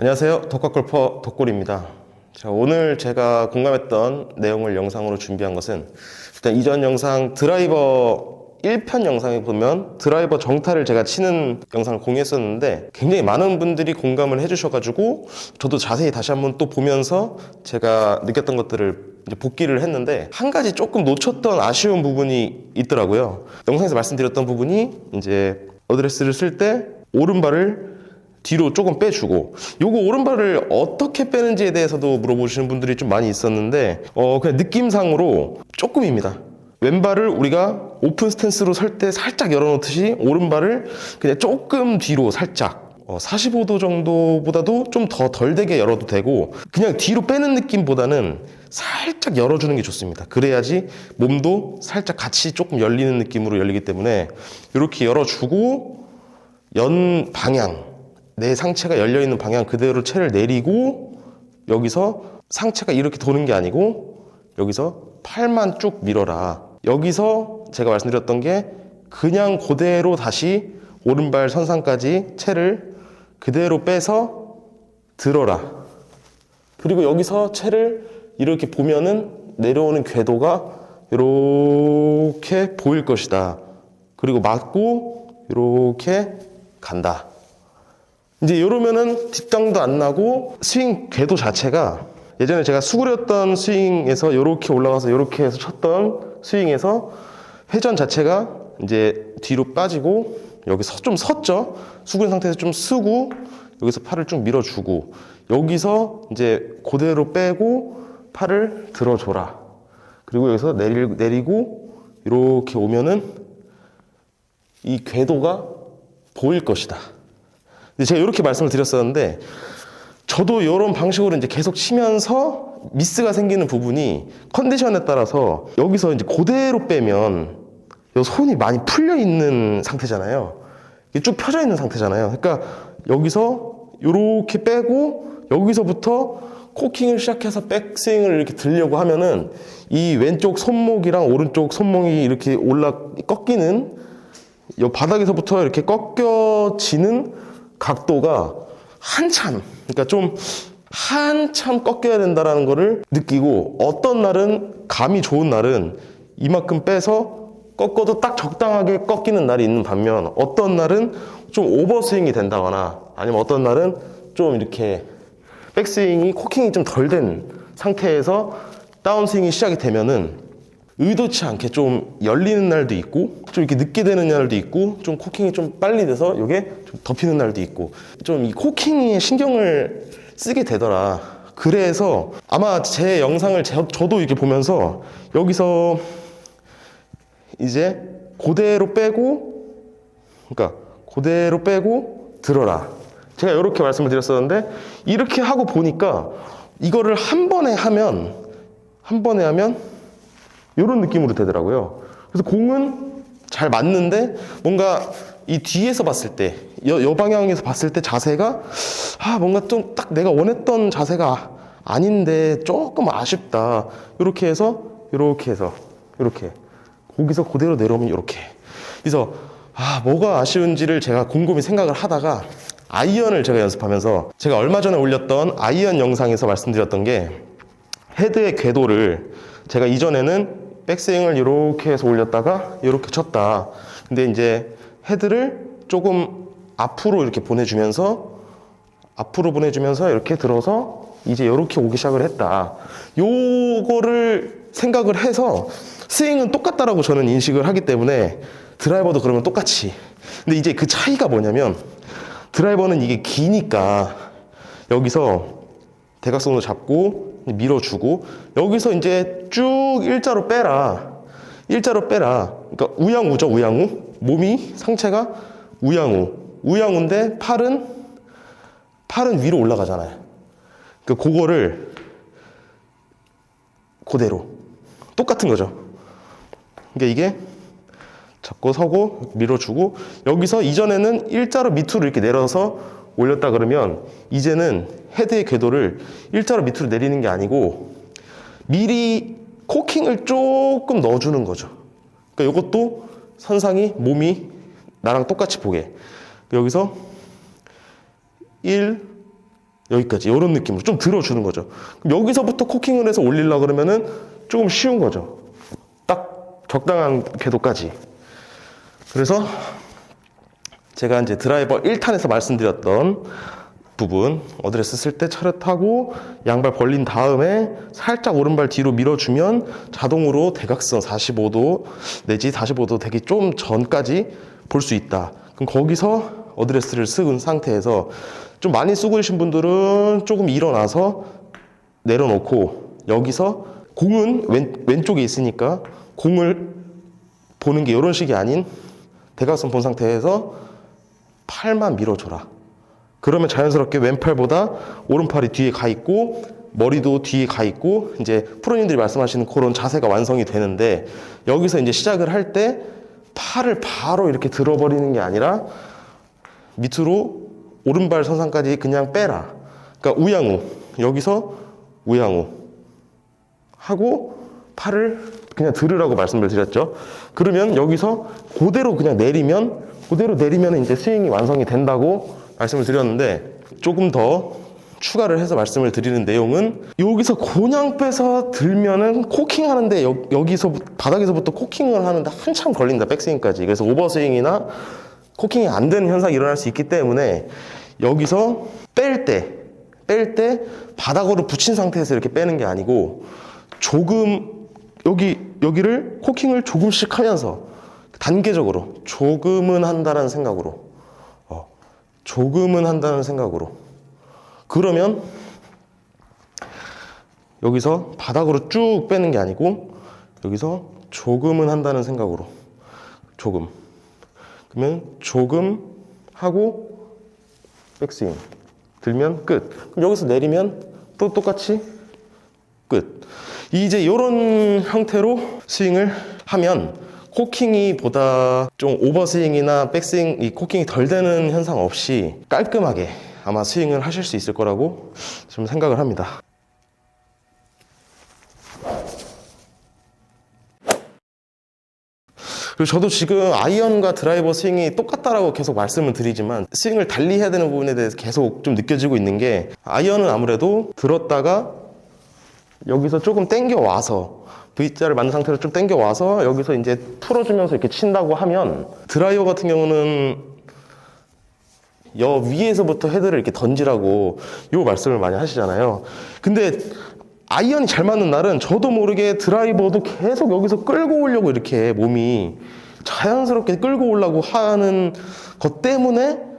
안녕하세요. 독학골퍼 독골입니다. 자, 오늘 제가 공감했던 내용을 영상으로 준비한 것은 일단 이전 영상 드라이버 1편 영상에 보면 드라이버 정타를 제가 치는 영상을 공유했었는데 굉장히 많은 분들이 공감을 해주셔가지고 저도 자세히 다시 한번 또 보면서 제가 느꼈던 것들을 복기를 했는데 한 가지 조금 놓쳤던 아쉬운 부분이 있더라고요. 영상에서 말씀드렸던 부분이 이제 어드레스를 쓸 때 오른발을 뒤로 조금 빼주고 요거 오른발을 어떻게 빼는지에 대해서도 물어보시는 분들이 좀 많이 있었는데 어 그냥 느낌상으로 조금입니다. 왼발을 우리가 오픈 스탠스로 설 때 살짝 열어놓듯이 오른발을 그냥 조금 뒤로 살짝 어, 45도 정도보다도 좀 더 덜 되게 열어도 되고 그냥 뒤로 빼는 느낌보다는 살짝 열어주는 게 좋습니다. 그래야지 몸도 살짝 같이 조금 열리는 느낌으로 열리기 때문에 이렇게 열어주고 연 방향 내 상체가 열려 있는 방향 그대로 채를 내리고 여기서 상체가 이렇게 도는 게 아니고 여기서 팔만 쭉 밀어라. 여기서 제가 말씀드렸던 게 그냥 그대로 다시 오른발 선상까지 채를 그대로 빼서 들어라. 그리고 여기서 채를 이렇게 보면은 내려오는 궤도가 이렇게 보일 것이다. 그리고 맞고 이렇게 간다. 이제 이러면은 뒷땅도 안 나고 스윙 궤도 자체가 예전에 제가 수그렸던 스윙에서 이렇게 올라가서 이렇게 해서 쳤던 스윙에서 회전 자체가 이제 뒤로 빠지고 여기서 좀 섰죠. 수그린 상태에서 좀 쓰고 여기서 팔을 쭉 밀어주고 여기서 이제 그대로 빼고 팔을 들어줘라. 그리고 여기서 내리, 내리고 이렇게 오면은 이 궤도가 보일 것이다. 제가 이렇게 말씀을 드렸었는데 저도 이런 방식으로 이제 계속 치면서 미스가 생기는 부분이 컨디션에 따라서 여기서 이제 그대로 빼면 요 손이 많이 풀려 있는 상태잖아요. 쭉 펴져 있는 상태잖아요. 그러니까 여기서 이렇게 빼고 여기서부터 코킹을 시작해서 백스윙을 이렇게 들려고 하면은 이 왼쪽 손목이랑 오른쪽 손목이 이렇게 올라 꺾이는 이 바닥에서부터 이렇게 꺾여지는 각도가 한참, 그러니까 좀 한참 꺾여야 된다라는 거를 느끼고 어떤 날은 감이 좋은 날은 이만큼 빼서 꺾어도 딱 적당하게 꺾이는 날이 있는 반면 어떤 날은 좀 오버스윙이 된다거나 아니면 어떤 날은 좀 이렇게 백스윙이 코킹이 좀 덜 된 상태에서 다운스윙이 시작이 되면은 의도치 않게 좀 열리는 날도 있고 좀 이렇게 늦게 되는 날도 있고 좀 코킹이 좀 빨리 돼서 이게 좀 덮이는 날도 있고. 좀 이 코킹에 신경을 쓰게 되더라. 그래서 아마 제 영상을 제- 저도 이렇게 보면서 여기서 이제 그대로 빼고 그러니까 그대로 빼고 들어라. 제가 이렇게 말씀을 드렸었는데 이렇게 하고 보니까 이거를 한 번에 하면 한 번에 하면 이런 느낌으로 되더라고요. 그래서 공은 잘 맞는데 뭔가 이 뒤에서 봤을 때, 여, 여 방향에서 봤을 때 자세가 아 뭔가 좀 딱 내가 원했던 자세가 아닌데 조금 아쉽다. 이렇게 해서 이렇게 해서 이렇게 거기서 그대로 내려오면 이렇게. 그래서 아 뭐가 아쉬운지를 제가 곰곰이 생각을 하다가 아이언을 제가 연습하면서 제가 얼마 전에 올렸던 아이언 영상에서 말씀드렸던 게 헤드의 궤도를 제가 이전에는 백스윙을 이렇게 해서 올렸다가 이렇게 쳤다. 근데 이제 헤드를 조금 앞으로 이렇게 보내주면서 앞으로 보내주면서 이렇게 들어서 이제 이렇게 오기 시작을 했다. 요거를 생각을 해서 스윙은 똑같다라고 저는 인식을 하기 때문에 드라이버도 그러면 똑같이. 근데 이제 그 차이가 뭐냐면 드라이버는 이게 기니까 여기서 대각선으로 잡고 밀어주고 여기서 이제 쭉 일자로 빼라. 일자로 빼라. 그러니까 우양우죠 우양우. 몸이 상체가 우양우. 우양우인데 팔은 팔은 위로 올라가잖아요. 그러니까 그거를 그대로. 똑같은 거죠. 그러니까 이게 잡고 서고 밀어주고 여기서 이전에는 일자로 밑으로 이렇게 내려서 올렸다 그러면 이제는 헤드의 궤도를 일자로 밑으로 내리는 게 아니고 미리 코킹을 조금 넣어주는 거죠. 그러니까 이것도 선상이 몸이 나랑 똑같이 보게 여기서 1, 여기까지 이런 느낌으로 좀 들어주는 거죠. 여기서부터 코킹을 해서 올리려 그러면은 조금 쉬운 거죠. 딱 적당한 궤도까지. 그래서 제가 이제 드라이버 1탄에서 말씀드렸던 부분 어드레스 쓸 때 차렷하고 양발 벌린 다음에 살짝 오른발 뒤로 밀어주면 자동으로 대각선 45도 내지 45도 되기 좀 전까지 볼 수 있다. 그럼 거기서 어드레스를 쓰은 상태에서 좀 많이 쓰고 계신 분들은 조금 일어나서 내려놓고 여기서 공은 왼, 왼쪽에 있으니까 공을 보는 게 이런 식이 아닌 대각선 본 상태에서 팔만 밀어줘라. 그러면 자연스럽게 왼팔보다 오른팔이 뒤에 가 있고 머리도 뒤에 가 있고 이제 프로님들이 말씀하시는 그런 자세가 완성이 되는데 여기서 이제 시작을 할 때 팔을 바로 이렇게 들어버리는 게 아니라 밑으로 오른발 선상까지 그냥 빼라. 그러니까 우양우 여기서 우양우 하고 팔을 그냥 들으라고 말씀을 드렸죠. 그러면 여기서 그대로 그냥 내리면 그대로 내리면 이제 스윙이 완성이 된다고 말씀을 드렸는데 조금 더 추가를 해서 말씀을 드리는 내용은 여기서 그냥 빼서 들면은 코킹 하는데 여, 여기서 바닥에서부터 코킹을 하는데 한참 걸린다 백스윙까지. 그래서 오버스윙이나 코킹이 안 되는 현상이 일어날 수 있기 때문에 여기서 뺄 때 뺄 때 바닥으로 붙인 상태에서 이렇게 빼는 게 아니고 조금 여기 여기를 코킹을 조금씩 하면서 단계적으로 조금은 한다는 생각으로 어, 조금은 한다는 생각으로. 그러면 여기서 바닥으로 쭉 빼는 게 아니고 여기서 조금은 한다는 생각으로. 조금. 그러면 조금 하고 백스윙. 들면 끝. 그럼 여기서 내리면 또 똑같이 끝. 이제 이런 형태로 스윙을 하면 코킹이 보다 좀 오버스윙이나 백스윙 이 코킹이 덜 되는 현상 없이 깔끔하게 아마 스윙을 하실 수 있을 거라고 좀 생각을 합니다. 그리고 저도 지금 아이언과 드라이버 스윙이 똑같다라고 계속 말씀을 드리지만 스윙을 달리 해야 되는 부분에 대해서 계속 좀 느껴지고 있는 게 아이언은 아무래도 들었다가 여기서 조금 당겨 와서 V자를 만든 상태로 좀 당겨 와서 여기서 이제 풀어주면서 이렇게 친다고 하면 드라이버 같은 경우는 여 위에서부터 헤드를 이렇게 던지라고 요 말씀을 많이 하시잖아요. 근데 아이언이 잘 맞는 날은 저도 모르게 드라이버도 계속 여기서 끌고 오려고 이렇게 몸이 자연스럽게 끌고 오려고 하는 것 때문에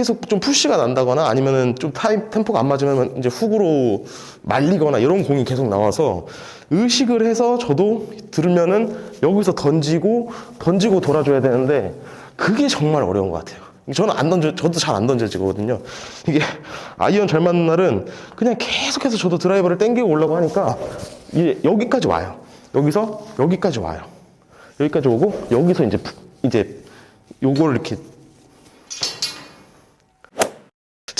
계속 좀 푸시가 난다거나 아니면은 좀 타임 템포가 안 맞으면 이제 훅으로 말리거나 이런 공이 계속 나와서 의식을 해서 저도 들으면은 여기서 던지고 던지고 돌아줘야 되는데 그게 정말 어려운 것 같아요. 저는 안 던져, 저도 잘 안 던져지거든요. 이게 아이언 잘 맞는 날은 그냥 계속해서 저도 드라이버를 당기고 오려고 하니까 이제 여기까지 와요. 여기서 여기까지 와요. 여기까지 오고 여기서 이제 푹- 이제 요걸 이렇게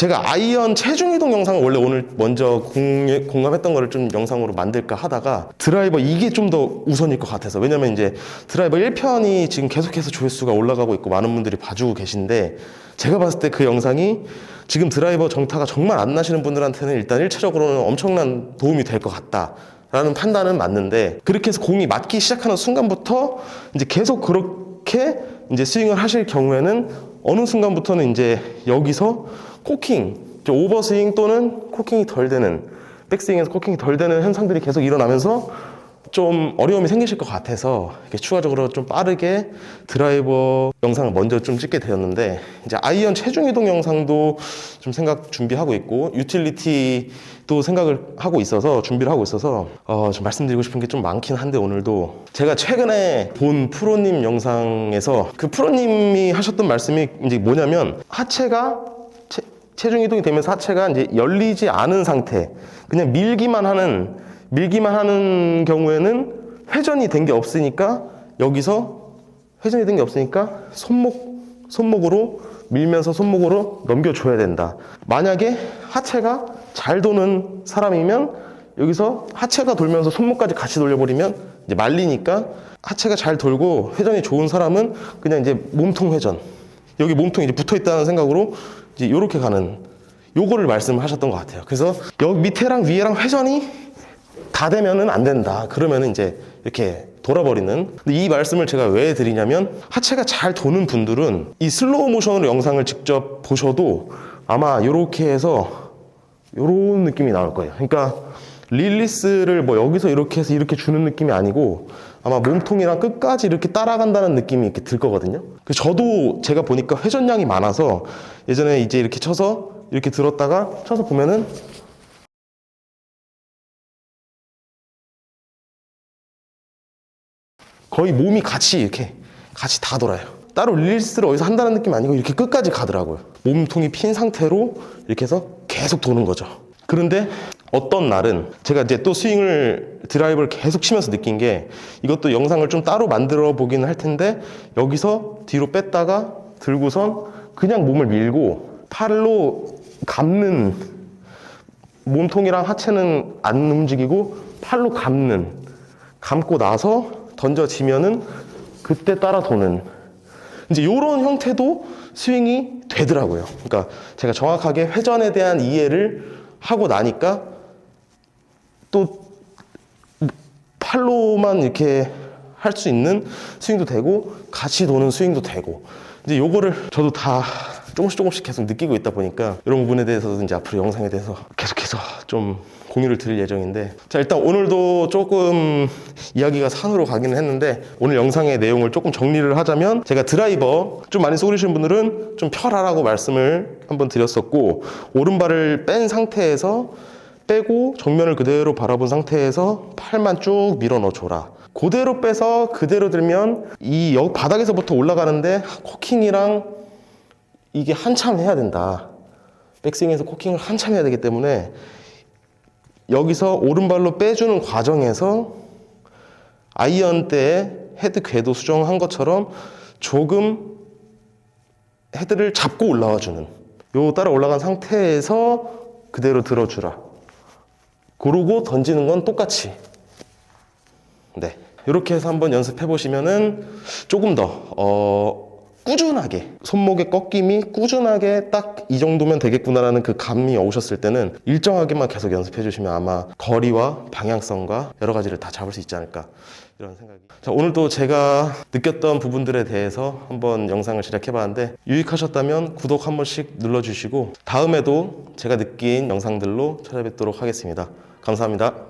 제가 아이언 체중 이동 영상을 원래 오늘 먼저 공, 공감했던 거를 좀 영상으로 만들까 하다가 드라이버 이게 좀 더 우선일 것 같아서 왜냐면 이제 드라이버 1편이 지금 계속해서 조회수가 올라가고 있고 많은 분들이 봐주고 계신데 제가 봤을 때 그 영상이 지금 드라이버 정타가 정말 안 나시는 분들한테는 일단 1차적으로는 엄청난 도움이 될 것 같다. 라는 판단은 맞는데 그렇게 해서 공이 맞기 시작하는 순간부터 이제 계속 그렇게 이제 스윙을 하실 경우에는 어느 순간부터는 이제 여기서 코킹, 오버스윙 또는 코킹이 덜 되는 백스윙에서 코킹이 덜 되는 현상들이 계속 일어나면서 좀 어려움이 생기실 것 같아서 추가적으로 좀 빠르게 드라이버 영상을 먼저 좀 찍게 되었는데 이제 아이언 체중 이동 영상도 좀 생각 준비하고 있고 유틸리티도 생각을 하고 있어서 준비를 하고 있어서 어, 좀 말씀드리고 싶은 게 좀 많긴 한데 오늘도 제가 최근에 본 프로님 영상에서 그 프로님이 하셨던 말씀이 이제 뭐냐면 하체가 체, 체중 이동이 되면서 하체가 이제 열리지 않은 상태 그냥 밀기만 하는 밀기만 하는 경우에는 회전이 된 게 없으니까 여기서 회전이 된 게 없으니까 손목 손목으로 밀면서 손목으로 넘겨줘야 된다. 만약에 하체가 잘 도는 사람이면 여기서 하체가 돌면서 손목까지 같이 돌려버리면 이제 말리니까 하체가 잘 돌고 회전이 좋은 사람은 그냥 이제 몸통 회전 여기 몸통이 이제 붙어 있다는 생각으로 이제 이렇게 가는 요거를 말씀하셨던 것 같아요. 그래서 여기 밑에랑 위에랑 회전이 다 되면은 안 된다. 그러면은 이제 이렇게 돌아버리는. 근데 이 말씀을 제가 왜 드리냐면 하체가 잘 도는 분들은 이 슬로우 모션으로 영상을 직접 보셔도 아마 이렇게 해서 요런 느낌이 나올 거예요. 그러니까 릴리스를 뭐 여기서 이렇게 해서 이렇게 주는 느낌이 아니고 아마 몸통이랑 끝까지 이렇게 따라간다는 느낌이 이렇게 들 거거든요. 그래서 저도 제가 보니까 회전량이 많아서 예전에 이제 이렇게 쳐서 이렇게 들었다가 쳐서 보면은 거의 몸이 같이 이렇게 같이 다 돌아요. 따로 릴리스를 어디서 한다는 느낌 아니고 이렇게 끝까지 가더라고요. 몸통이 핀 상태로 이렇게 해서 계속 도는 거죠. 그런데 어떤 날은 제가 이제 또 스윙을 드라이브를 계속 치면서 느낀 게 이것도 영상을 좀 따로 만들어 보기는 할 텐데 여기서 뒤로 뺐다가 들고선 그냥 몸을 밀고 팔로 감는 몸통이랑 하체는 안 움직이고 팔로 감는 감고 나서 던져지면은 그때 따라 도는 이제 이런 형태도 스윙이 되더라고요. 그러니까 제가 정확하게 회전에 대한 이해를 하고 나니까 또 팔로만 이렇게 할 수 있는 스윙도 되고 같이 도는 스윙도 되고. 이제 요거를 저도 다 조금씩 조금씩 계속 느끼고 있다 보니까 이런 부분에 대해서도 이제 앞으로 영상에 대해서 계속해서 좀 공유를 드릴 예정인데. 자 일단 오늘도 조금 이야기가 산으로 가기는 했는데 오늘 영상의 내용을 조금 정리를 하자면 제가 드라이버 좀 많이 쏘리시는 분들은 좀 펴라라고 말씀을 한번 드렸었고 오른발을 뺀 상태에서 빼고 정면을 그대로 바라본 상태에서 팔만 쭉 밀어 넣어줘라. 그대로 빼서 그대로 들면 이 여- 바닥에서부터 올라가는데 코킹이랑 이게 한참 해야 된다. 백스윙에서 코킹을 한참 해야 되기 때문에 여기서 오른발로 빼주는 과정에서 아이언 때 헤드 궤도 수정한 것처럼 조금 헤드를 잡고 올라와 주는 요 따라 올라간 상태에서 그대로 들어주라. 그러고 던지는 건 똑같이. 네. 이렇게 해서 한번 연습해 보시면은 조금 더, 어, 꾸준하게, 손목의 꺾임이 꾸준하게 딱 이 정도면 되겠구나라는 그 감이 오셨을 때는 일정하게만 계속 연습해 주시면 아마 거리와 방향성과 여러 가지를 다 잡을 수 있지 않을까. 이런 생각이. 자, 오늘도 제가 느꼈던 부분들에 대해서 한번 영상을 제작해 봤는데 유익하셨다면 구독 한 번씩 눌러주시고 다음에도 제가 느낀 영상들로 찾아뵙도록 하겠습니다. 감사합니다.